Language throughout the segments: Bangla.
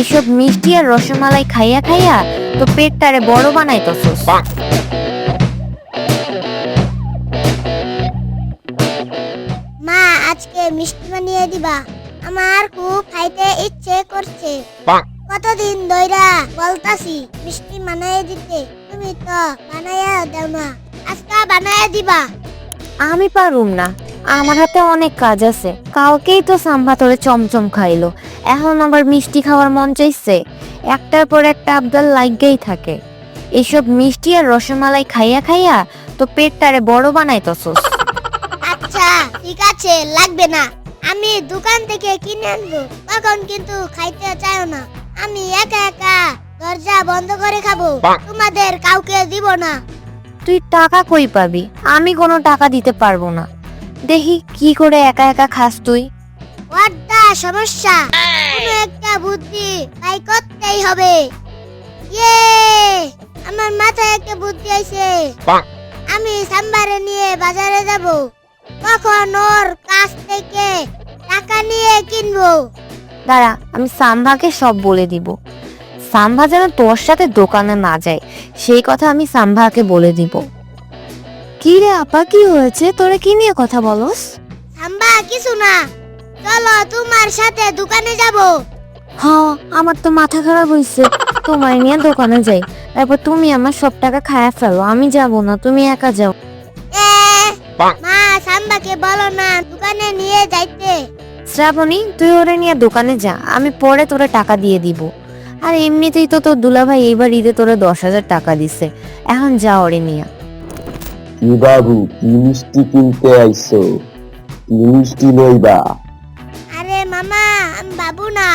এসব মিষ্টি আর রসমালাই খাইয়া খাইয়া তো পেটটারে বড় বানাইতেছস। মা আজকে মিষ্টি বানিয়ে দিবা। আমার খুব খাইতে ইচ্ছে করছে। কতদিন ধইরা বলতাছি মিষ্টি বানাইয়ে দিতে তুমি তো বানাইয়া দাও না আজকে বানাইয়া দিবা। আমি পারুম না। আমার হাতে অনেক কাজ আছে। কালকেই তো সাম্বা তোরে চমচম খাইলো। এখন আবার মিষ্টি খাওয়ার মন চাইছে। একটার পর একটা আবদাল লাগেই থাকে। এসব মিষ্টি আর রসমালাই খাইয়া খাইয়া তো পেটটারে বড় বানাইতেছস। আচ্ছা ঠিক আছে লাগবে না। আমি দোকান থেকে কিনে আনব তখন কিন্তু খাইতে চাইও না। আমি একা একা দরজা বন্ধ করে খাব তোমাদের কাউকে দিব না। তুই টাকা কই পাবি? আমি কোনো টাকা দিতে পারব না। দেখি কি করে একা একা খাস তুই। ওয়ার্ডা সমস্যা। কোনো একটা বুদ্ধি তাই করতেই হবে। ইয়ে! আমার মাথায় একটা বুদ্ধি আছে আমি সাম্বারে নিয়ে বাজারে যাব। কখন ওর কাছ থেকে টাকা নিয়ে কিনবো। দাঁড়া আমি সাম্ভাকে সব বলে দিব। সাম্ভা যেন তোর সাথে দোকানে না যায় সেই কথা আমি সাম্ভাকে বলে দিব। কি রে আপা কি হয়েছে? তোরে কি নিয়ে কথা বলস? সাম্বা কিছু না। চলো তোমার সাথে দোকানে যাব। হ্যাঁ আমার তো মাথা খারাপ হয়েছে। তোমার নিয়ে দোকানে যাই। তারপর তুমি আমার সব টাকা খায়া ফেলো। আমি যাব না তুমি একা যাও। এ মা সাম্বাকে বলো না দোকানে নিয়ে যাইতে। শ্রাবণী তুই ওরে নিয়ে দোকানে যা। আমি পরে তোরে টাকা দিয়ে দিব। আর এমনিতেই তো তোর দুলাভাই এইবার ঈদে তোরে দশ হাজার টাকা দিছে। এখন যা ওরে নিয়ে। বাবু কি মিষ্টি কিনতে আইছো কি মিষ্টি লইবা। মামা আমি বাবু না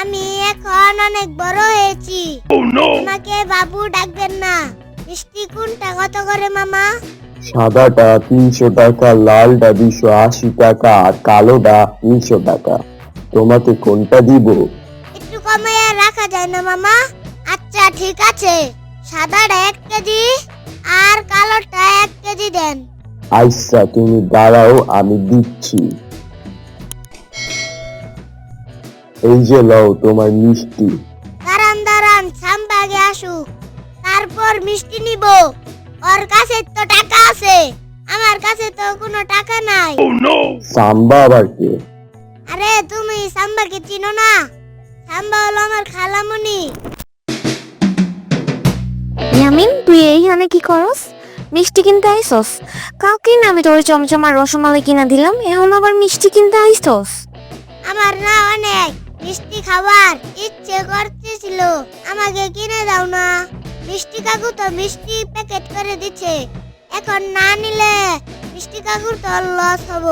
আমি এখন অনেক বড় হয়েছি। আমাকে বাবু ডাকবেন না। মিষ্টি কোনটা কত করে মামা? সাদাটা তিনশো টাকা লালটা দুশো আশি টাকা আর কালোটা তিনশো টাকা। তোমাকে কোনটা দিব? একটু কমাইয়া রাখা যায় না মামা। আচ্ছা ঠিক আছে। সাদাটা এক কেজি আর কালোটা এক কেজি দেন। আচ্ছা তুমি দাঁড়াও আমি দিচ্ছি। এই যে লও তোমার মিষ্টি। দাঁড়ান দাঁড়ান সামবাগে আসুক। তারপর মিষ্টি নিব। ওর কাছে তো টাকা আছে। আমার কাছে তো কোনো টাকা নাই। সাম্বা আবার কে? আরে তুমি সাম্বাকে চিনো না? সাম্বা হলো আমার খালামুনি। ইয়ামিন তুই এইখানে কি করস? মিষ্টি কিনতে আইসস? কালকে না আমি তোর চমচম আর রসমালাই কিনা দিলাম এখন আবার মিষ্টি কিনতে আইসস? আমার না অনেক। মিষ্টি খাবার ইচ্ছে করতেছিল। আমাকে কিনে দাও না। মিষ্টি কাকু তো মিষ্টি প্যাকেট করে দিচ্ছে। এখন না নিলে মিষ্টি কাকুর তো লস হব।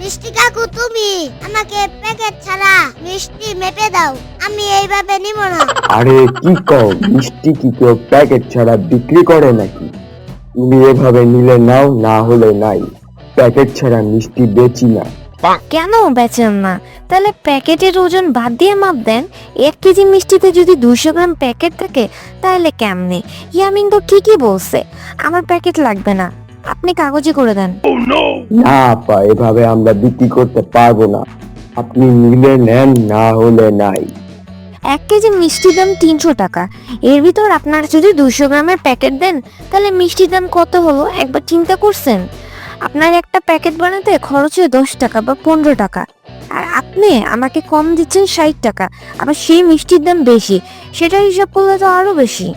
মিষ্টি কাকু তুমি আমাকে প্যাকেট ছাড়া মিষ্টি মেপে দাও। আমি এইভাবে নিব না। আরে কি কও মিষ্টি কি কেউ প্যাকেট ছাড়া বিক্রি করে নাকি? তুমি এভাবে নিলে নাও না হলে নাই। প্যাকেট ছাড়া মিষ্টি বেচি না। কেন বেচেন না? তাহলে প্যাকেটের ওজন বাদ দিয়ে মাপ দেন। এক কেজি মিষ্টিতে যদি দুশো গ্রাম প্যাকেট থাকে তাহলে কেমনে? ইয়ামিন তো ঠিকই বলছে। আমার প্যাকেট লাগবে না। আপনি কাগজে করে দেন। না আপা এভাবে আমরা বিক্রি করতে পারব না। আপনি নিলে নেন না হলে নাই। এক কেজি মিষ্টির দাম তিনশো টাকা। এর ভিতর আপনারা যদি দুশো গ্রামের প্যাকেট দেন তাহলে মিষ্টির দাম কত হলো? একবার চিন্তা করছেন? আপনার একটা প্যাকেট বানাতে খরচ হয় দশ টাকা বা পনেরো টাকা। আর আপনি আমাকে কম দিচ্ছেন ষাট টাকা আবার সেই মিষ্টির দাম বেশি সেটা হিসাব করলে তো আরও বেশি।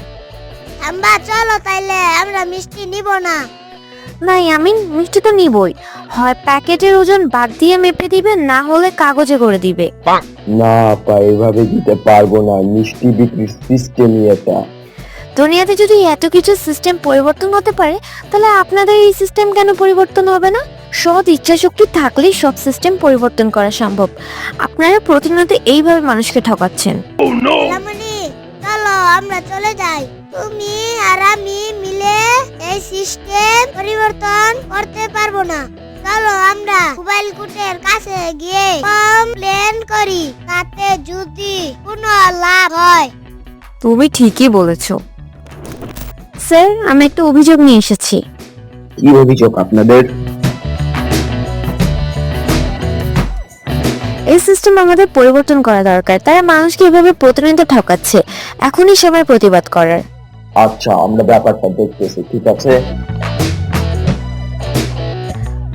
আম্বা চলো তাইলে আমরা মিষ্টি নিব না। নাই আমি মিষ্টি তো নিবই। হয় প্যাকেটের ওজন বাদ দিয়ে মেপে দিবে না হলে কাগজে করে দিবে। না আপা এভাবে দিতে পারব না। মিষ্টি বিক্রির সিস্টেমই এটা। দুনিয়াতে যদি এত কিছু সিস্টেম পরিবর্তন হতে পারে তাহলে আপনাদের এই সিস্টেম কেন পরিবর্তন হবে না? সৎ ইচ্ছা শক্তি থাকলেই সব সিস্টেম পরিবর্তন করা সম্ভব। আপনারা প্রতিনিয়ত এইভাবে মানুষকে ঠকাচ্ছেন। চলো আমরা চলে যাই। তুমি আর আমি মিলে এই সিস্টেম পরিবর্তন করতে পারব না। চলো আমরা মোবাইল কুটের কাছে গিয়ে কমপ্লেন করি। তাতে যদি কোনো লাভ হয়। তুমি ঠিকই বলেছ। স্যার আমি একটা অভিযোগ নিয়ে এসেছি। কি অভিযোগ আপনাদের? এই সিস্টেম আমাদের পরিবর্তন করা দরকার তারা মানুষকে এভাবে প্রতিনিয়ত ঠকাচ্ছে। এখনই সময় প্রতিবাদ করার। আচ্ছা আমরা ব্যাপারটা দেখতেছি ঠিক আছে?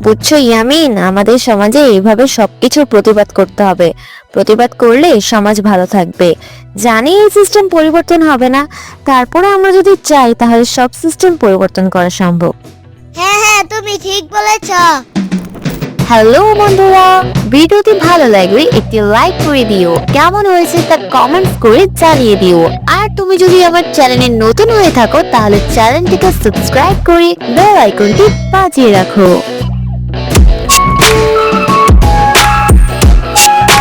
বুঝছ ইয়ামিন আমাদের সমাজে এইভাবে সবকিছুর প্রতিবাদ করতে হবে। প্রতিবাদ করলে সমাজ ভালো থাকবে। জানি এই সিস্টেম পরিবর্তন হবে না। তারপরে আমরা যদি চাই তাহলে সব সিস্টেম পরিবর্তন করা সম্ভব। হ্যাঁ হ্যাঁ তুমি ঠিক বলেছ। হ্যালো বন্ধুরা ভিডিওটি ভালো লাগলে একটি লাইক করে দিও। কেমন হয়েছে তা কমেন্টস করে জানিয়ে দিও। আর তুমি যদি আমার চ্যানেলে নতুন হয়ে থাকো তাহলে চ্যানেলটিকে সাবস্ক্রাইব করে বেল আইকনটি বাজিয়ে রাখো।